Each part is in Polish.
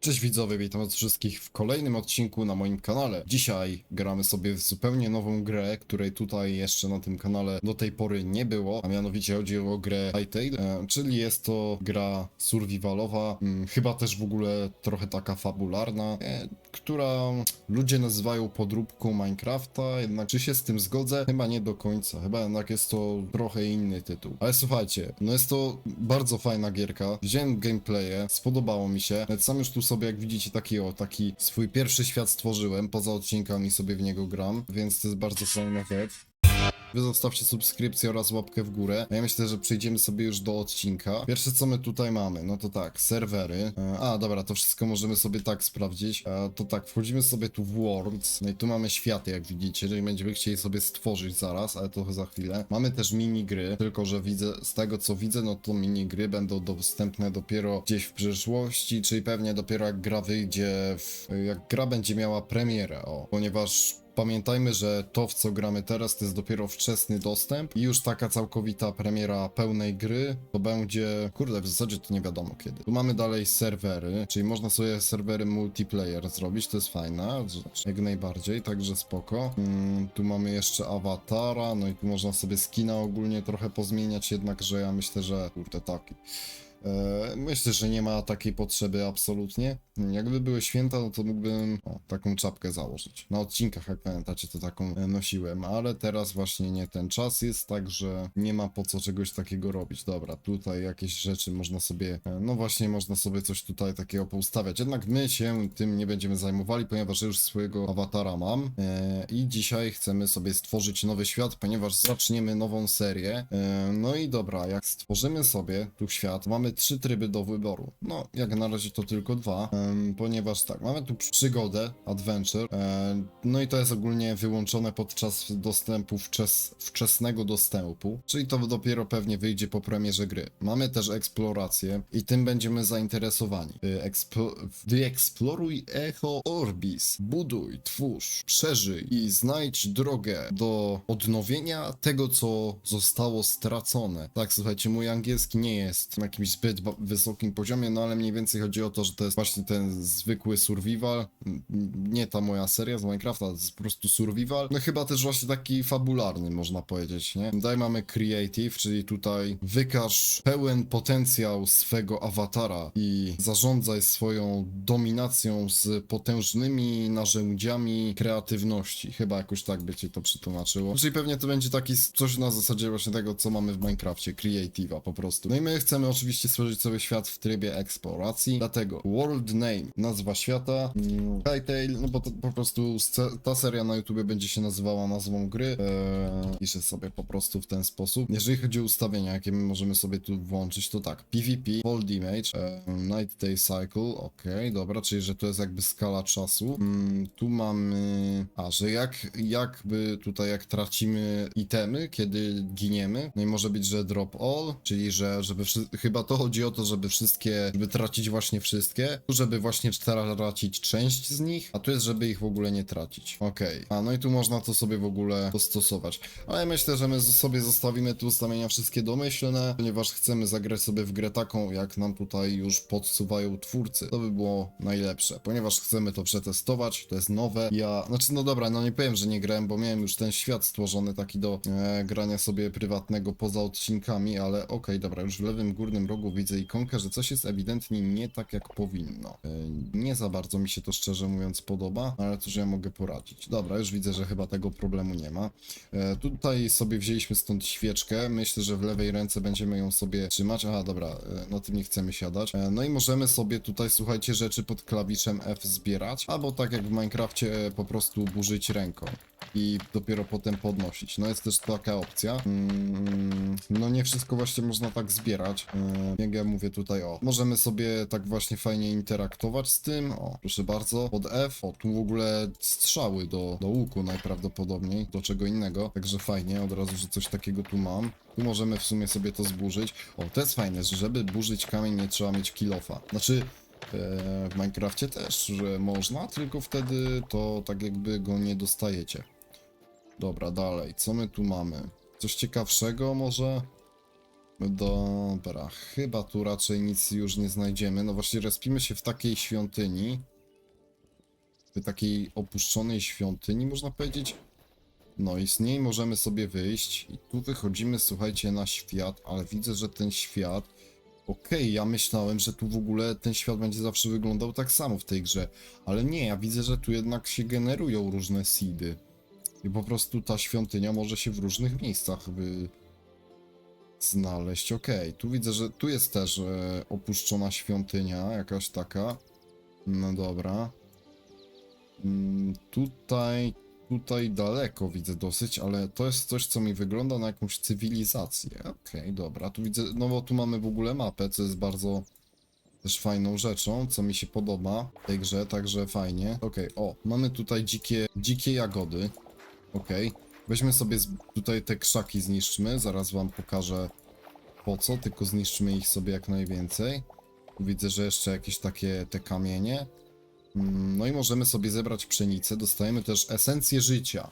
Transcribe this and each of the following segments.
Cześć widzowie, witam was wszystkich w kolejnym odcinku na moim kanale. Dzisiaj gramy sobie w zupełnie nową grę, której tutaj jeszcze na tym kanale do tej pory nie było, a mianowicie chodzi o grę Hytale, e, czyli jest to gra survivalowa, mm, chyba też w ogóle trochę taka fabularna, e, która ludzie nazywają podróbką Minecrafta, jednak czy się z tym zgodzę? Chyba nie do końca, chyba jednak jest to trochę inny tytuł. Ale słuchajcie, no jest to bardzo fajna gierka, widziałem gameplaye, spodobało mi się, sam już tu sobie, jak widzicie, taki o, taki swój pierwszy świat stworzyłem, poza odcinkami sobie w niego gram, więc to jest bardzo fajna rzecz. Wy zostawcie subskrypcję oraz łapkę w górę. A ja myślę, że przejdziemy sobie już do odcinka. Pierwsze co my tutaj mamy, no to tak, serwery. E, A, dobra, to wszystko możemy sobie tak sprawdzić. E, To tak, wchodzimy sobie tu w Worlds. No i tu mamy światy, jak widzicie, jeżeli będziemy chcieli sobie stworzyć zaraz, ale to za chwilę. Mamy też minigry, tylko że widzę, z tego co widzę, no to minigry będą dostępne dopiero gdzieś w przyszłości, czyli pewnie dopiero jak gra wyjdzie, w, jak gra będzie miała premierę, o. Ponieważ Pamiętajmy, że to w co gramy teraz to jest dopiero wczesny dostęp i już taka całkowita premiera pełnej gry to będzie, kurde w zasadzie to nie wiadomo kiedy. Tu mamy dalej serwery, czyli można sobie serwery multiplayer zrobić, to jest fajne, jak najbardziej, także spoko. Mm, tu mamy jeszcze awatara, no i tu można sobie skina ogólnie trochę pozmieniać, jednakże ja myślę, że kurde taki. E, Myślę, że nie ma takiej potrzeby absolutnie. Jakby były święta, no to mógłbym o, taką czapkę założyć. Na odcinkach, jak pamiętacie, to taką e, nosiłem, ale teraz właśnie nie ten czas jest, także nie ma po co czegoś takiego robić. Dobra, tutaj jakieś rzeczy można sobie, e, no właśnie, można sobie coś tutaj takiego poustawiać. Jednak my się tym nie będziemy zajmowali, ponieważ już swojego awatara mam i dzisiaj chcemy sobie stworzyć nowy świat, ponieważ zaczniemy nową serię. No i dobra, jak stworzymy sobie tu świat, mamy trzy tryby do wyboru. No, jak na razie to tylko dwa, em, ponieważ tak, mamy tu przygodę, adventure, e, no i to jest ogólnie wyłączone podczas dostępu, wczes, wczesnego dostępu, czyli to dopiero pewnie wyjdzie po premierze gry. Mamy też eksplorację i tym będziemy zainteresowani. Y, Eksplo wyeksploruj Echo Orbis, buduj, twórz, przeżyj i znajdź drogę do odnowienia tego, co zostało stracone. Tak, słuchajcie, mój angielski nie jest jakimś zbyt wysokim poziomie, no ale mniej więcej chodzi o to, że to jest właśnie ten zwykły survival, nie ta moja seria z Minecrafta, to jest po prostu survival. No chyba też właśnie taki fabularny, można powiedzieć, nie? Dalej mamy creative, czyli tutaj wykaż pełen potencjał swego awatara i zarządzaj swoją dominacją z potężnymi narzędziami kreatywności. Chyba jakoś tak by ci to przetłumaczyło. Czyli pewnie to będzie taki coś na zasadzie właśnie tego, co mamy w Minecrafcie, creative'a po prostu. No i my chcemy oczywiście stworzyć sobie świat w trybie eksploracji, dlatego world name, nazwa świata, Hytale, no bo to po prostu ta seria na YouTube będzie się nazywała nazwą gry. Eee, sobie po prostu w ten sposób. Jeżeli chodzi o ustawienia, jakie my możemy sobie tu włączyć, to tak, PvP, Bold Image, e, Night Day Cycle, ok, dobra, czyli że to jest jakby skala czasu. Mm, tu mamy, a, że jak, jakby tutaj jak tracimy itemy, kiedy giniemy, no i może być, że drop all, czyli że żeby chyba to chodzi o to, żeby wszystkie, żeby tracić właśnie wszystkie, tu żeby właśnie tracić część z nich, a tu jest, żeby ich w ogóle nie tracić. Okej, a no i tu można to sobie w ogóle dostosować. Ale myślę, że my sobie zostawimy tu ustawienia wszystkie domyślne, ponieważ chcemy zagrać sobie w grę taką, jak nam tutaj już podsuwają twórcy. To by było najlepsze, ponieważ chcemy to przetestować, to jest nowe. Ja, znaczy no dobra, no nie powiem, że nie grałem, bo miałem już ten świat stworzony taki do e, grania sobie prywatnego poza odcinkami, ale okej, dobra, już w lewym górnym rogu widzę ikonkę, że coś jest ewidentnie nie tak jak powinno. E, nie za bardzo mi się to szczerze mówiąc podoba, ale cóż ja mogę poradzić. Dobra, już widzę, że chyba tego problemu nie ma. E, tutaj sobie wzięliśmy stąd świeczkę. Myślę, że w lewej ręce będziemy ją sobie trzymać. Aha, dobra, e, na tym nie chcemy siadać. No i możemy sobie tutaj, słuchajcie, rzeczy pod klawiszem F zbierać, albo tak jak w Minecrafcie po prostu burzyć ręką i dopiero potem podnosić. No jest też taka opcja. Mm, no nie wszystko właśnie można tak zbierać. Jak ja mówię tutaj, o, możemy sobie tak właśnie fajnie interaktować z tym. O, proszę bardzo, pod F. O, tu w ogóle strzały do, do łuku najprawdopodobniej, do czego innego. Także fajnie, od razu, że coś takiego tu mam. Tu możemy w sumie sobie to zburzyć. O, to jest fajne, że żeby burzyć kamień nie trzeba mieć kilofa. Znaczy, e, w Minecrafcie też, że można, tylko wtedy to tak jakby go nie dostajecie. Dobra, dalej, co my tu mamy? Coś ciekawszego może? Dobra, chyba tu raczej nic już nie znajdziemy. No właśnie, respimy się w takiej świątyni. W takiej opuszczonej świątyni, można powiedzieć. No i z niej możemy sobie wyjść. I tu wychodzimy, słuchajcie, na świat, ale widzę, że ten świat. Okej, ja myślałem, że tu w ogóle ten świat będzie zawsze wyglądał tak samo w tej grze. Ale nie, ja widzę, że tu jednak się generują różne seedy. I po prostu ta świątynia może się w różnych miejscach wy... znaleźć. Okej, tu widzę, że tu jest też e, opuszczona świątynia, jakaś taka. No dobra. Mm, tutaj, tutaj daleko widzę dosyć, ale to jest coś, co mi wygląda na jakąś cywilizację. Okej, dobra, tu widzę, no bo tu mamy w ogóle mapę, co jest bardzo też fajną rzeczą, co mi się podoba w tej grze, także fajnie. Okej, o, mamy tutaj dzikie, dzikie jagody. Okej, weźmy sobie tutaj te krzaki zniszczmy, zaraz wam pokażę po co, tylko zniszczmy ich sobie jak najwięcej. Widzę, że jeszcze jakieś takie te kamienie. Mm, No i możemy sobie zebrać pszenicę, dostajemy też esencję życia.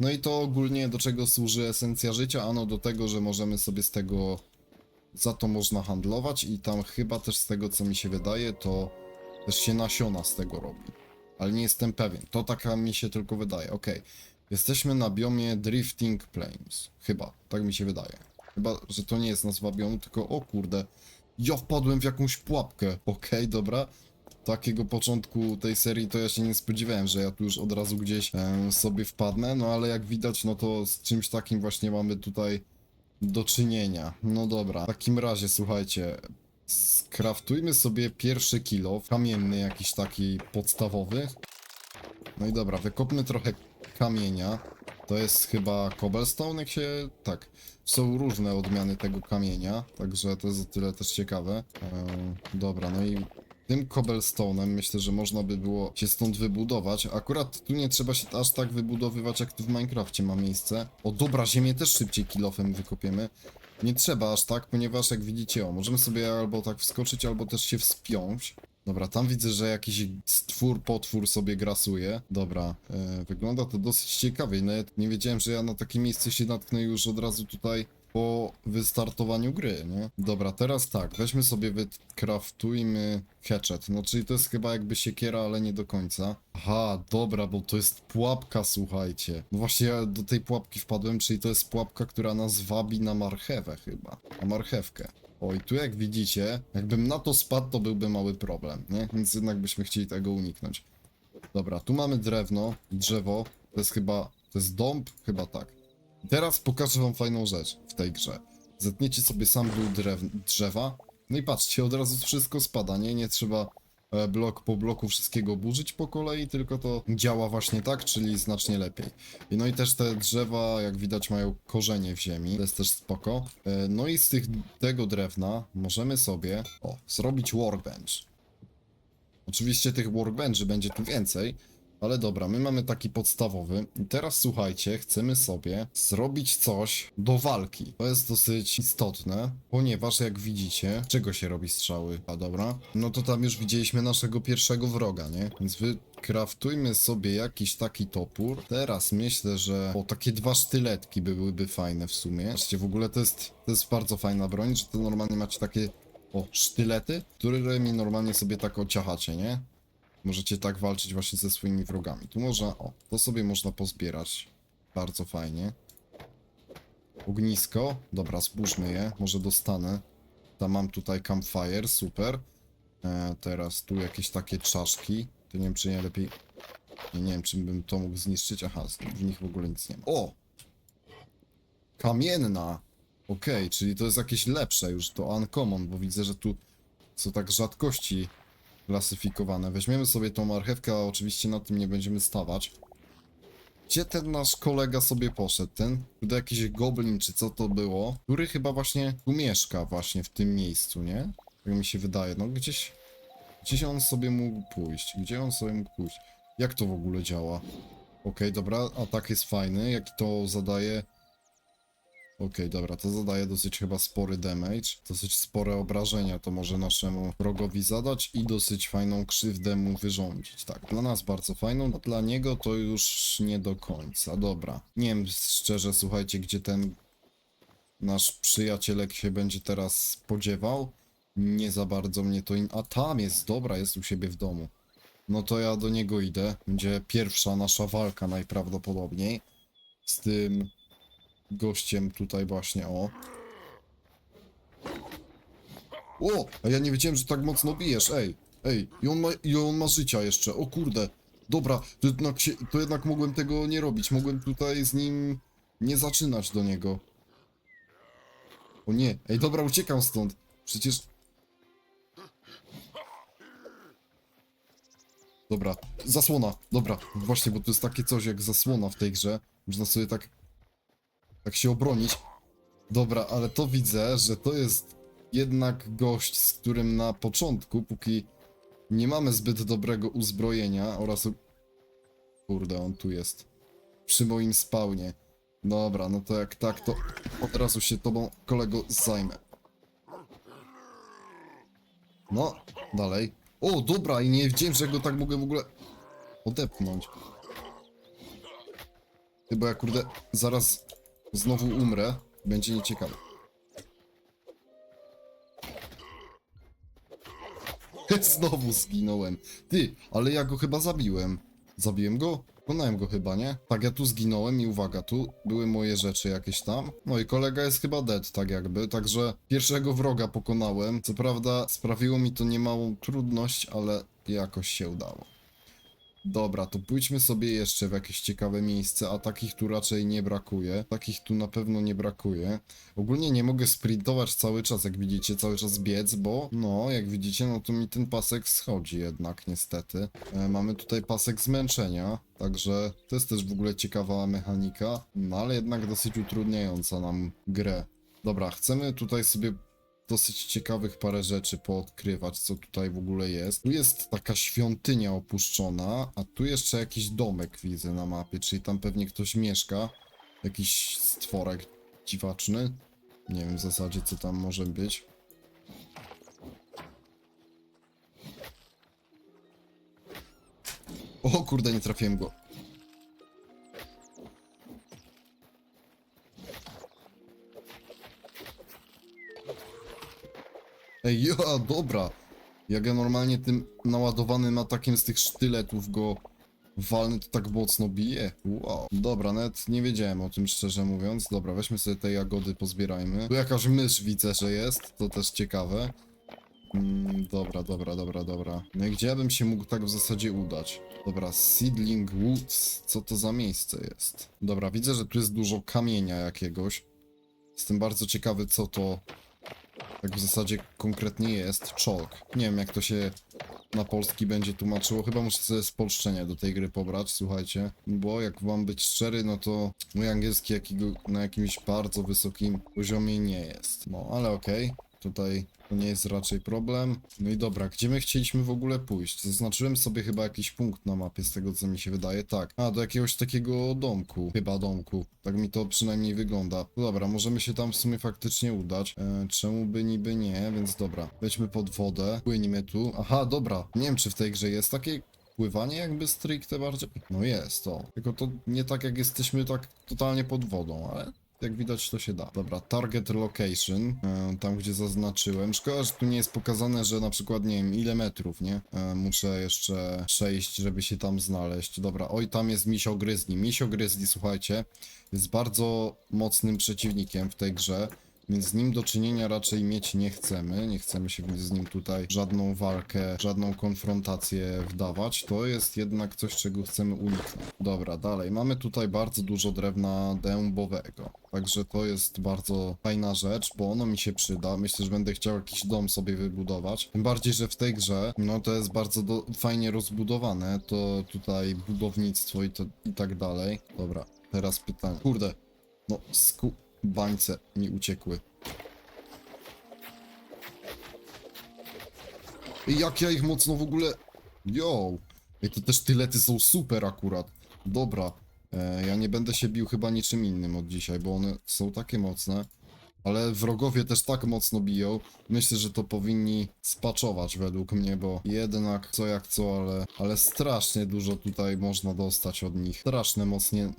No i to ogólnie do czego służy esencja życia? Ano do tego, że możemy sobie z tego, za to można handlować i tam chyba też z tego co mi się wydaje, to też się nasiona z tego robi. Ale nie jestem pewien, to taka mi się tylko wydaje, okej. Jesteśmy na biomie Drifting Plains, chyba, tak mi się wydaje. Chyba, że to nie jest nazwa biomu, tylko o kurde, ja wpadłem w jakąś pułapkę, okej, dobra takiego początku tej serii to ja się nie spodziewałem, że ja tu już od razu gdzieś e, sobie wpadnę, no ale jak widać, no to z czymś takim właśnie mamy tutaj do czynienia. No dobra, w takim razie słuchajcie, skraftujmy sobie pierwszy kilo, kamienny jakiś taki podstawowy. No i dobra, wykopmy trochę kamienia. To jest chyba cobblestone, jak się... tak. Są różne odmiany tego kamienia, także to jest o tyle też ciekawe. Eee, dobra, no i tym cobblestone'em myślę, że można by było się stąd wybudować. Akurat tu nie trzeba się aż tak wybudowywać, jak tu w Minecrafcie ma miejsce. O dobra, ziemię też szybciej kilofem wykopiemy. Nie trzeba aż tak, ponieważ jak widzicie, o, możemy sobie albo tak wskoczyć, albo też się wspiąć. Dobra, tam widzę, że jakiś stwór, potwór sobie grasuje. Dobra, e, wygląda to dosyć ciekawie. Nawet nie wiedziałem, że ja na takie miejsce się natknę już od razu tutaj po wystartowaniu gry, nie? Dobra, teraz tak, weźmy sobie, wykraftujmy hatchet. No, czyli to jest chyba jakby siekiera, ale nie do końca. Aha, dobra, bo to jest pułapka, słuchajcie. No właśnie ja do tej pułapki wpadłem, czyli to jest pułapka, która nas wabi na marchewę chyba. Na marchewkę. Oj, tu jak widzicie, jakbym na to spadł, to byłby mały problem, nie? Więc jednak byśmy chcieli tego uniknąć. Dobra, tu mamy drewno, drzewo. To jest chyba, to jest dąb? Chyba tak. Teraz pokażę wam fajną rzecz w tej grze. Zetniecie sobie sam dół drzewa. No i patrzcie, od razu wszystko spada, nie? Nie trzeba blok po bloku wszystkiego burzyć po kolei, tylko to działa właśnie tak, czyli znacznie lepiej. No i też te drzewa, jak widać, mają korzenie w ziemi, to jest też spoko. E, No i z tych, tego drewna możemy sobie, o, zrobić workbench. Oczywiście tych workbenchy będzie tu więcej, ale dobra, my mamy taki podstawowy. I teraz słuchajcie, chcemy sobie zrobić coś do walki. To jest dosyć istotne, ponieważ jak widzicie, czego się robi strzały? A dobra, no to tam już widzieliśmy naszego pierwszego wroga, nie? Więc wykraftujmy sobie jakiś taki topór. Teraz myślę, że o takie dwa sztyletki by byłyby fajne w sumie. Zobaczcie, w ogóle to jest, to jest bardzo fajna broń, że to normalnie macie takie o, sztylety, którymi normalnie sobie tak ociachacie, nie? Możecie tak walczyć właśnie ze swoimi wrogami. Tu można, o, to sobie można pozbierać. Bardzo fajnie. Ognisko. Dobra, zbóżmy je. Może dostanę. Tam mam tutaj campfire, super. E, teraz tu jakieś takie czaszki. To nie wiem, czy nie lepiej... Nie, nie wiem, czy bym to mógł zniszczyć. Aha, w nich w ogóle nic nie ma. O! Kamienna! Okej, czyli to jest jakieś lepsze już, to uncommon, bo widzę, że tu są tak rzadkości klasyfikowane. Weźmiemy sobie tą marchewkę, a oczywiście na tym nie będziemy stawać. Gdzie ten nasz kolega sobie poszedł? Ten, kurde, jakiś goblin, czy co to było? Który chyba właśnie tu mieszka, właśnie w tym miejscu, nie? Tak mi się wydaje. No gdzieś, gdzieś on sobie mógł pójść. Gdzie on sobie mógł pójść? Jak to w ogóle działa? Okej, dobra, atak jest fajny. Jaki to zadaje? Okej, dobra, to zadaje dosyć chyba spory damage, dosyć spore obrażenia to może naszemu wrogowi zadać i dosyć fajną krzywdę mu wyrządzić. Tak, dla nas bardzo fajną, no dla niego to już nie do końca, dobra. Nie wiem szczerze, słuchajcie, gdzie ten nasz przyjacielek się będzie teraz spodziewał. Nie za bardzo mnie to... In... A tam jest, dobra, jest u siebie w domu. No to ja do niego idę. Będzie pierwsza nasza walka najprawdopodobniej. Z tym gościem tutaj właśnie, o. O! A ja nie wiedziałem, że tak mocno bijesz, ej. Ej, i on ma, i on ma życia jeszcze, o kurde. Dobra, to jednak, się, to jednak mogłem tego nie robić. Mogłem tutaj z nim nie zaczynać do niego. O nie, ej dobra, uciekam stąd. Przecież... Dobra, zasłona, dobra. Właśnie, bo to jest takie coś jak zasłona w tej grze. Można sobie tak... Tak się obronić. Dobra, ale to widzę, że to jest jednak gość, z którym na początku, póki nie mamy zbyt dobrego uzbrojenia oraz... Kurde, on tu jest. Przy moim spawnie. Dobra, no to jak tak, to od razu się tobą, kolego, zajmę. No, dalej. O, dobra, i nie wiedziałem, że go tak mogę w ogóle odepchnąć. Chyba ja, kurde, zaraz znowu umrę. Będzie nieciekawe. Znowu zginąłem. Ty, ale ja go chyba zabiłem. Zabiłem go? Pokonałem go chyba, nie? Tak, ja tu zginąłem i uwaga, tu były moje rzeczy jakieś tam. No i kolega jest chyba dead, tak jakby, także pierwszego wroga pokonałem. Co prawda sprawiło mi to niemałą trudność, ale jakoś się udało. Dobra, to pójdźmy sobie jeszcze w jakieś ciekawe miejsce, a takich tu raczej nie brakuje. Takich tu na pewno nie brakuje. Ogólnie nie mogę sprintować cały czas, jak widzicie, cały czas biec, bo no, jak widzicie, no to mi ten pasek schodzi jednak, niestety. E, mamy tutaj pasek zmęczenia, także to jest też w ogóle ciekawa mechanika, no ale jednak dosyć utrudniająca nam grę. Dobra, chcemy tutaj sobie dosyć ciekawych parę rzeczy poodkrywać, co tutaj w ogóle jest. Tu jest taka świątynia opuszczona, a tu jeszcze jakiś domek widzę na mapie, czyli tam pewnie ktoś mieszka. Jakiś stworek dziwaczny. Nie wiem w zasadzie co tam może być. O kurde, nie trafiłem go. Ej, ja, dobra. Jak ja normalnie tym naładowanym atakiem z tych sztyletów go walnę, to tak mocno bije. Wow. Dobra, nawet nie wiedziałem o tym szczerze mówiąc. Dobra, weźmy sobie te jagody, pozbierajmy. Tu jakaś mysz widzę, że jest, to też ciekawe. Mm, dobra, dobra, dobra, dobra. No i gdzie ja bym się mógł tak w zasadzie udać? Dobra, Seedling Woods, co to za miejsce jest? Dobra, widzę, że tu jest dużo kamienia jakiegoś. Jestem bardzo ciekawy, co to tak w zasadzie konkretnie jest chalk. Nie wiem jak to się na polski będzie tłumaczyło. Chyba muszę sobie spolszczenie do tej gry pobrać, słuchajcie. Bo jak mam być szczery, no to mój angielski jakiego, na jakimś bardzo wysokim poziomie nie jest. No ale okej. Tutaj to nie jest raczej problem. No i dobra, gdzie my chcieliśmy w ogóle pójść? Zaznaczyłem sobie chyba jakiś punkt na mapie, z tego co mi się wydaje. Tak. A, do jakiegoś takiego domku. Chyba domku. Tak mi to przynajmniej wygląda. No dobra, możemy się tam w sumie faktycznie udać. E, czemu by niby nie? Więc dobra. Wejdźmy pod wodę. Płyniemy tu. Aha, dobra. Nie wiem, czy w tej grze jest takie pływanie jakby stricte bardziej? No jest to. Tylko to nie tak jak jesteśmy tak totalnie pod wodą, ale jak widać to się da. Dobra, target location, e, tam gdzie zaznaczyłem. Szkoda, że tu nie jest pokazane, że na przykład nie wiem ile metrów, nie? E, muszę jeszcze przejść, żeby się tam znaleźć. Dobra, oj tam jest Misio Gryzli. Misio Gryzli, słuchajcie, jest bardzo mocnym przeciwnikiem w tej grze. Więc z nim do czynienia raczej mieć nie chcemy. Nie chcemy się z nim tutaj żadną walkę, żadną konfrontację wdawać. To jest jednak coś, czego chcemy uniknąć. Dobra, dalej. Mamy tutaj bardzo dużo drewna dębowego. Także to jest bardzo fajna rzecz, bo ono mi się przyda. Myślę, że będę chciał jakiś dom sobie wybudować. Tym bardziej, że w tej grze, no to jest bardzo do, fajnie rozbudowane. To tutaj budownictwo i, to, i tak dalej. Dobra, teraz pytanie. Kurde, no sku bańce mi uciekły. I jak ja ich mocno w ogóle... Yo! I to też tylety są super akurat. Dobra. E, ja nie będę się bił chyba niczym innym od dzisiaj, bo one są takie mocne. Ale wrogowie też tak mocno biją. Myślę, że to powinni spaczować według mnie, bo jednak co jak co, ale, ale strasznie dużo tutaj można dostać od nich. Strasznie mocnie,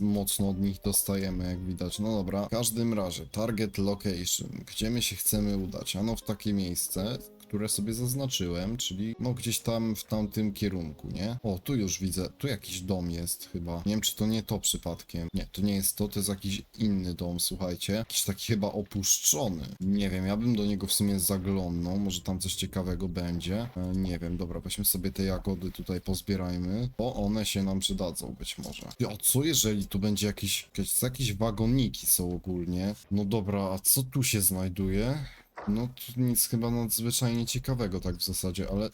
mocno od nich dostajemy, jak widać. No dobra, w każdym razie, target location, gdzie my się chcemy udać? Ano w takie miejsce, które sobie zaznaczyłem, czyli no gdzieś tam w tamtym kierunku, nie? O, tu już widzę, tu jakiś dom jest chyba. Nie wiem, czy to nie to przypadkiem. Nie, to nie jest to, to jest jakiś inny dom, słuchajcie. Jakiś taki chyba opuszczony. Nie wiem, ja bym do niego w sumie zaglądnął, może tam coś ciekawego będzie. E, nie wiem, dobra, weźmy sobie te jagody tutaj, pozbierajmy, bo one się nam przydadzą być może. A co jeżeli tu będzie jakiś, jakieś, jakieś wagoniki są ogólnie? No dobra, a co tu się znajduje? No tu nic chyba nadzwyczajnie ciekawego tak w zasadzie, ale...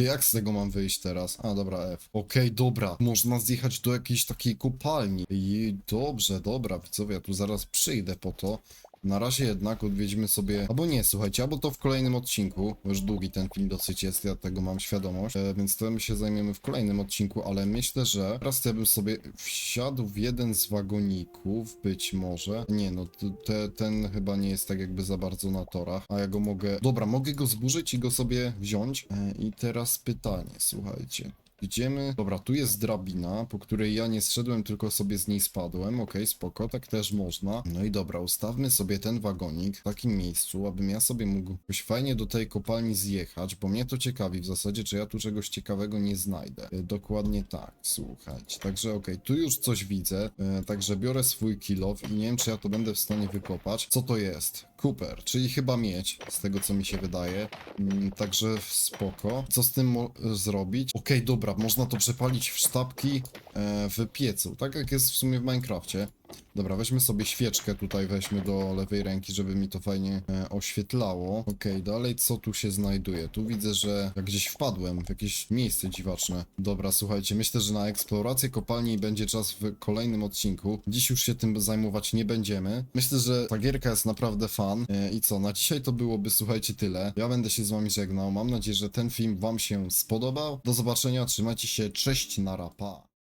Jak z tego mam wyjść teraz? A, dobra, F. Okej, dobra. Można zjechać do jakiejś takiej kopalni. I dobrze, dobra, widzowie, ja tu zaraz przyjdę po to. Na razie jednak odwiedźmy sobie, albo nie, słuchajcie, albo to w kolejnym odcinku, bo już długi ten film dosyć jest, ja tego mam świadomość, e, więc tym się zajmiemy w kolejnym odcinku, ale myślę, że teraz ja bym sobie wsiadł w jeden z wagoników, być może, nie no, te, ten chyba nie jest tak jakby za bardzo na torach, a ja go mogę, dobra, mogę go zburzyć i go sobie wziąć. E, i teraz pytanie, słuchajcie, Idziemy. Dobra, tu jest drabina, po której ja nie zszedłem, tylko sobie z niej spadłem. Okej, spoko, tak też można. No i dobra, ustawmy sobie ten wagonik w takim miejscu, abym ja sobie mógł jakoś fajnie do tej kopalni zjechać, bo mnie to ciekawi w zasadzie, czy ja tu czegoś ciekawego nie znajdę. E, Dokładnie tak, słuchajcie. Także okej, tu już coś widzę, e, także biorę swój kilof i nie wiem, czy ja to będę w stanie wykopać. Co to jest? Cooper, czyli chyba miedź, z tego co mi się wydaje. Mm, Także spoko. Co z tym zrobić? Okej, dobra, można to przepalić w sztabki e, w piecu, tak jak jest w sumie w Minecrafcie. Dobra, weźmy sobie świeczkę tutaj, weźmy do lewej ręki, żeby mi to fajnie e, oświetlało. Okej, dalej co tu się znajduje? Tu widzę, że jak gdzieś wpadłem w jakieś miejsce dziwaczne. Dobra, słuchajcie, myślę, że na eksplorację kopalni będzie czas w kolejnym odcinku. Dziś już się tym zajmować nie będziemy. Myślę, że ta gierka jest naprawdę fan. E, I co, na dzisiaj to byłoby, słuchajcie, tyle. Ja będę się z wami żegnał. Mam nadzieję, że ten film wam się spodobał. Do zobaczenia, trzymajcie się, cześć, na rapa.